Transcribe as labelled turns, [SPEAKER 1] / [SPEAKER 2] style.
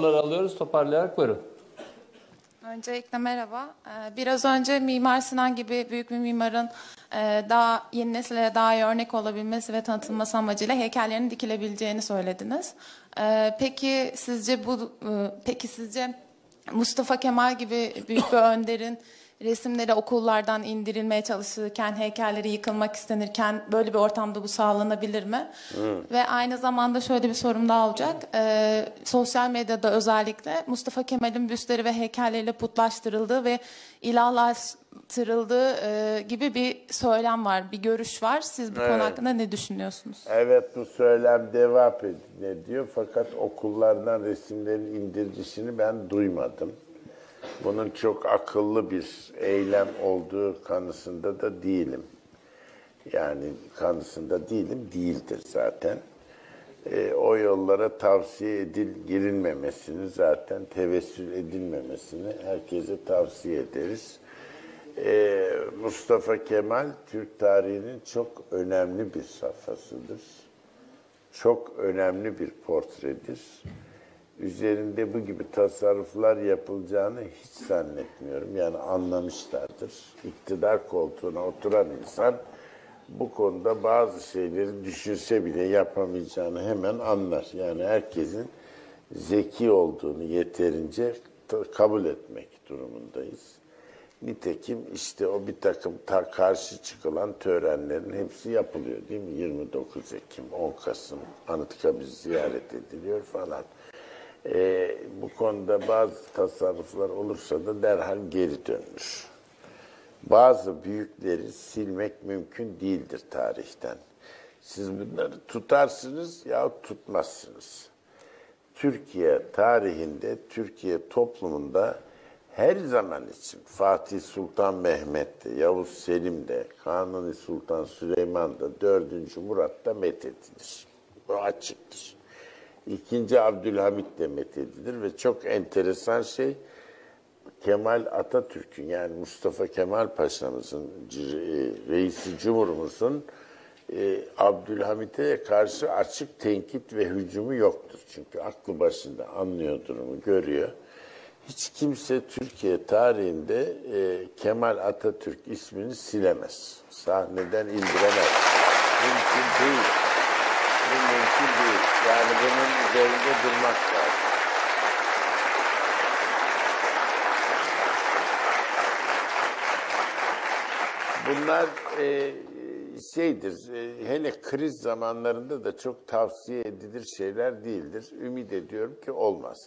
[SPEAKER 1] soruları alıyoruz toparlayarak buyurun.
[SPEAKER 2] Öncelikle merhaba. Ee, Biraz önce Mimar Sinan gibi büyük bir mimarın e, daha yeni nesillere daha iyi örnek olabilmesi ve tanıtılması amacıyla heykellerinin dikilebileceğini söylediniz. Ee, Peki sizce bu e, peki sizce Mustafa Kemal gibi büyük bir önderin resimleri okullardan indirilmeye çalışılırken, heykelleri yıkılmak istenirken böyle bir ortamda bu sağlanabilir mi? Ve aynı zamanda şöyle bir sorum daha olacak. Ee, sosyal medyada özellikle Mustafa Kemal'in büstleri ve heykelleriyle putlaştırıldığı ve ilahlaştırıldığı e, gibi bir söylem var, bir görüş var. Siz bu konu
[SPEAKER 3] Evet.
[SPEAKER 2] hakkında ne düşünüyorsunuz?
[SPEAKER 3] Evet bu söylem devam ediyor fakat okullardan resimlerin indirilişini ben duymadım. Bunun çok akıllı bir eylem olduğu kanısında da değilim. Yani kanısında değilim, değildir zaten. Ee, o yollara tavsiye edil girilmemesini zaten tevessül edilmemesini herkese tavsiye ederiz. Ee, Mustafa Kemal Türk tarihinin çok önemli bir safhasıdır. Çok önemli bir portredir. Üzerinde bu gibi tasarruflar yapılacağını hiç zannetmiyorum. Yani anlamışlardır. İktidar koltuğuna oturan insan bu konuda bazı şeyleri düşünse bile yapamayacağını hemen anlar. Yani herkesin zeki olduğunu yeterince kabul etmek durumundayız. Nitekim işte o bir takım ta karşı çıkılan törenlerin hepsi yapılıyor değil mi? 29 Ekim, 10 Kasım, Anıtkabir ziyaret ediliyor falan. Ee, bu konuda bazı tasarruflar olursa da derhal geri dönülür. Bazı büyükleri silmek mümkün değildir tarihten. Siz bunları tutarsınız yahut tutmazsınız. Türkiye tarihinde, Türkiye toplumunda her zaman için Fatih Sultan Mehmet de, Yavuz Selim de, Kanuni Sultan Süleyman da, 4. Murat da methedilir. Bu açıktır. İkinci Abdülhamit de methedilir ve çok enteresan şey Kemal Atatürk'ün yani Mustafa Kemal Paşa'mızın e, reisi cumhurumuzun e, Abdülhamit'e karşı açık tenkit ve hücumu yoktur. Çünkü aklı başında anlıyor durumu, görüyor. Hiç kimse Türkiye tarihinde e, Kemal Atatürk ismini silemez. Sahneden indiremez. Mümkün değil. Bu mümkün değil. Yani bunun üzerinde durmak lazım. Bunlar e, şeydir, e, hele kriz zamanlarında da çok tavsiye edilir şeyler değildir. Ümit ediyorum ki olmaz.